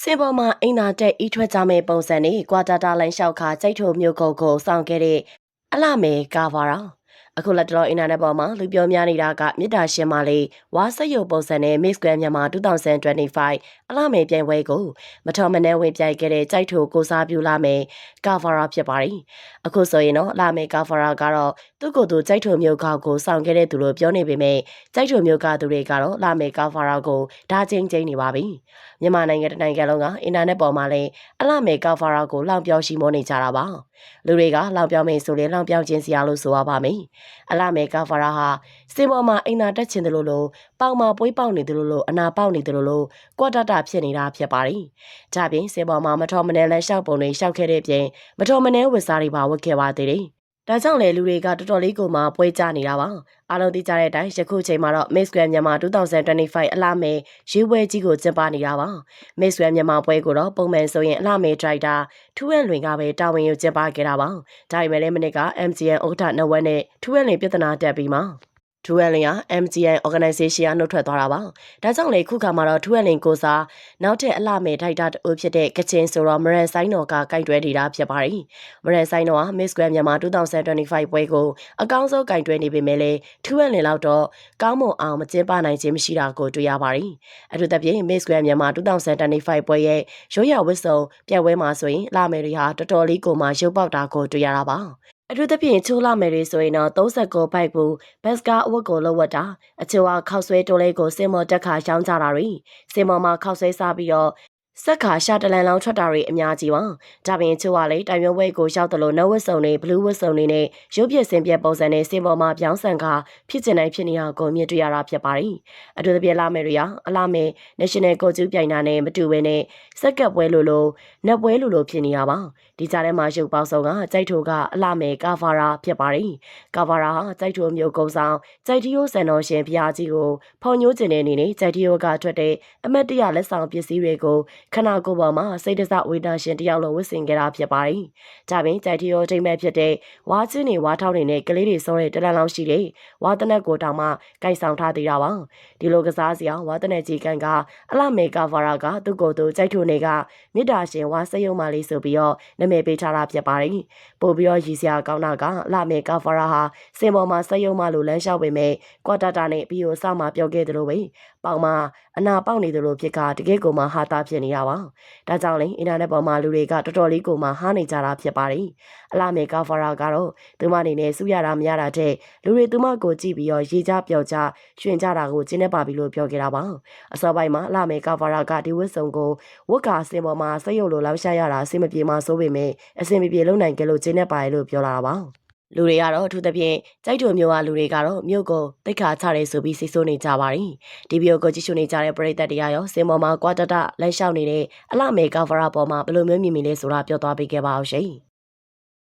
စင်ပေါ်မှာအိမ်သာတက်ဤထွက်ကြမဲ့ပုံစံနဲ့ကွာတာတာလိုင်းလျှောက်ခါကြိုက်ထုံမျိုးကုတ်ကိုစောင့်ခဲ့တဲ့အလှမဲကာဗာရာ အခုလက်တော်အင်တာနက်ပေါ်မှာလူပြောများနေတာကမြစ်တာရှင်မလေးဝါဆက်ရုပ်ပုံစံနဲ့ Miss Grand မြန်မာ2025အလှမဲပြိုင်ပွဲကိုမထော်မနှဲဝင်ပြိုင်ခဲ့တဲ့ကြိုက်ထုကိုစားပြုလာမယ်ကာဗာရာဖြစ်ပါတယ်အခုဆိုရင်တော့အလှမဲကာဗာရာကတော့သူ့ကိုယ်သူကြိုက်ထုမျိုးကောက်ကိုစောင့်ခဲ့တဲ့သူလို့ပြောနေပေမဲ့ကြိုက်ထုမျိုးကသူတွေကတော့အလှမဲကာဗာရာကိုဓာချင်းချင်းနေပါပြီမြန်မာနိုင်ငံတနိုင်ငံလုံးကအင်တာနက်ပေါ်မှာလည်းအလှမဲကာဗာရာကိုလောင်ပြောရှိမောနေကြတာပါ လူတွေကလောင်ပြောင်းမေးဆိုရင်လောင်ပြောင်းခြင်းစရာလို့ဆိုရပါမယ်အလှမဲကာဗာရာဟာစင်ပေါ်မှာအိမ်သာတက်ချင်တယ်လို့လို့ပေါင်မှာပွေးပေါက်နေတယ်လို့လို့အနာပေါက်နေတယ်လို့လို့ကွာတတဖြစ်နေတာဖြစ်ပါတယ်ဒါပြင်စင်ပေါ်မှာမတော်မနှဲလမ်းလျှောက်ပုံတွေလျှောက်ခဲ့တဲ့ပြင်မတော်မနှဲဝတ်စားတွေပါဝတ်ခဲ့ပါသေးတယ် ဒါကြောင့်လေလူတွေကတော်တော်လေးကိုမှပွဲကြနေတာပါအားလုံးသိကြတဲ့အတိုင်းယခုချိန်မှာတော့ Miss Grand မြန်မာ2025အလားမဲရေးပွဲကြီးကိုကျင်းပနေတာပါ Miss Grand မြန်မာပွဲကိုတော့ပုံမှန်ဆိုရင်အလားမဲဒရိုက်တာထူးရန်လွင်ကပဲတာဝန်ယူကျင်းပခဲ့တာပါဒါပေမဲ့လည်းမနစ်က MGN ဥက္ကဋ္ဌနဝက်နဲ့ထူးရန်လွင်ပြဿနာတက်ပြီးမှ ထူအန်လင်က MGN organization ကနှုတ်ထွက်သွားတာပါ။ဒါကြောင့်လေခုခါမှာတော့ထူအန်လင်ကိုစားနောက်ထပ်အလှမဲ့ဒိုက်တာတူဖြစ်တဲ့ကချင်ဆိုတော့မရန်ဆိုင်တော်ကကင်တွဲနေတာဖြစ်ပါတယ်။မရန်ဆိုင်တော်က Miss Grand မြန်မာ2025ပွဲကိုအကောင်းဆုံးကင်တွဲနေပေမဲ့လည်းထူအန်လင်လောက်တော့ကောင်းမွန်အောင်မကျင်းပနိုင်ခြင်းမရှိတာကိုတွေ့ရပါတယ်။အထူးသဖြင့် Miss Grand မြန်မာ2025ပွဲရဲ့ရိုးရာဝတ်စုံပြပွဲမှာဆိုရင်လာမယ်တွေဟာတော်တော်လေးကိုမှရုပ်ပေါက်တာကိုတွေ့ရတာပါ။ အထူးသဖြင့်ချိုးလာမယ်တွေဆိုရင်တော့39ဘိုက်ဘူးဘတ်စကာအဝတ်ကိုလှုပ်ဝတ်တာအချို့ကခောက်ဆွဲတိုးလေးကိုစင်မော်တက်ခါရောင်းကြတာတွေစင်မော်မှာခောက်ဆွဲစားပြီးတော့ ဆက်ခါရှာတလန်လောင်းထွက်တာတွေအများကြီးပါဒါပြင်ချို့ကလေတိုင်ရွံဝဲကိုရောက်တယ်လို့နဝတ်စုံတွေဘလူးဝတ်စုံတွေနဲ့ရုပ်ပြစင်ပြပုံစံနဲ့စင်ပေါ်မှာပြောင်းဆန်ခါဖြစ်ကျင်နိုင်ဖြစ်နေတာကိုမြင်တွေ့ရတာဖြစ်ပါတယ်အထူးသဖြင့်လာမယ်တွေကအလာမယ် National ကိုကျူးပြိုင်တာနဲ့မတူဘဲနဲ့စက်ကပ်ပွဲလိုလိုနက်ပွဲလိုလိုဖြစ်နေတာပါဒီကြားထဲမှာရုပ်ပေါင်းစုံကကြိုက်ထိုကအလာမယ်ကာဗာရာဖြစ်ပါတယ်ကာဗာရာဟာကြိုက်ထိုမျိုးကုန်းဆောင်ကြိုက်တီယိုစံတော်ရှင်ဘုရားကြီးကိုဖော်ညိုးကျင်တဲ့အနေနဲ့ကြိုက်တီယိုကထွက်တဲ့အမတ်တရလက်ဆောင်ပစ္စည်းတွေကိုခနာကိုပေါ်မှာစိတ်တစဝေဒနာရှင်တယောက်လုံးဝစ်ဆင်ခဲ့တာဖြစ်ပါတယ်။ဒါပြင်ကြိုက်တီရောထိမ့်မဲ့ဖြစ်တဲ့ဝါချင်းနေဝါထောင်းနေနဲ့ကလေးတွေစောတဲ့တလန်လောင်းရှိတဲ့ဝါတနက်ကိုတောင်မှကိုက်ဆောင်ထားသေးတာပါ။ဒီလိုကစားစရာဝါတနက်ကြီးကန်ကအလမေကာဗာရာကသူ့ကိုယ်သူကြိုက်ထုနေကမေတ္တာရှင်ဝါစယုံမလေးဆိုပြီးတော့နာမည်ပေးထားတာဖြစ်ပါတယ်။ပို့ပြီးတော့ရည်စရာကောင်းတာကအလမေကာဗာရာဟာစင်ပေါ်မှာစယုံမလို့လမ်းလျှောက်ပေမဲ့ကွာတာတာနဲ့ပြီးတော့စောက်မှာပြောခဲ့တယ်လို့ပဲ ပေါင်မှာအနာပေါက်နေတယ်လို့ဖြစ်ကတကယ်ကိုမှဟာတာဖြစ်နေတာပါ။ဒါကြောင့်လေအင်တာနက်ပေါ်မှာလူတွေကတော်တော်လေးကိုမှဟားနေကြတာဖြစ်ပါတယ်။အလာမေကာဖရာကတော့သူမအနေနဲ့စူးရတာမရတာတဲ့လူတွေသူမကိုကြည့်ပြီးတော့ရေကြပျော်ကြရွှင်ကြတာကိုကျင်းနေပါပြီလို့ပြောခဲ့တာပါ။အစောပိုင်းမှာအလာမေကာဖရာကဒီဝတ်စုံကိုဝတ်ကာစင်ပေါ်မှာစက်ရုပ်လိုလောက်ရှာရတာအဆင်မပြေမှဆိုပေမဲ့အဆင်မပြေလုံနိုင်ကြလို့ကျင်းနေပါလေလို့ပြောလာတာပါ။ လူတွေကတော့အထူးသဖြင့်ကြိုက်ထုံမျိုးကလူတွေကတော့မြို့ကိုတိတ်ခါချတယ်ဆိုပြီးစိတ်ဆိုးနေကြပါတယ်ဒီဗီဒီယိုကိုကြည့်ရှုနေကြတဲ့ပရိသတ်တရားရောစင်ပေါ်မှာကွာတတလက်လျှောက်နေတဲ့အလှမေကာဗရာပေါ်မှာဘယ်လိုမျိုးမြင်မိလဲဆိုတာပြောသွားပေးခဲ့ပါအောင်ရှင်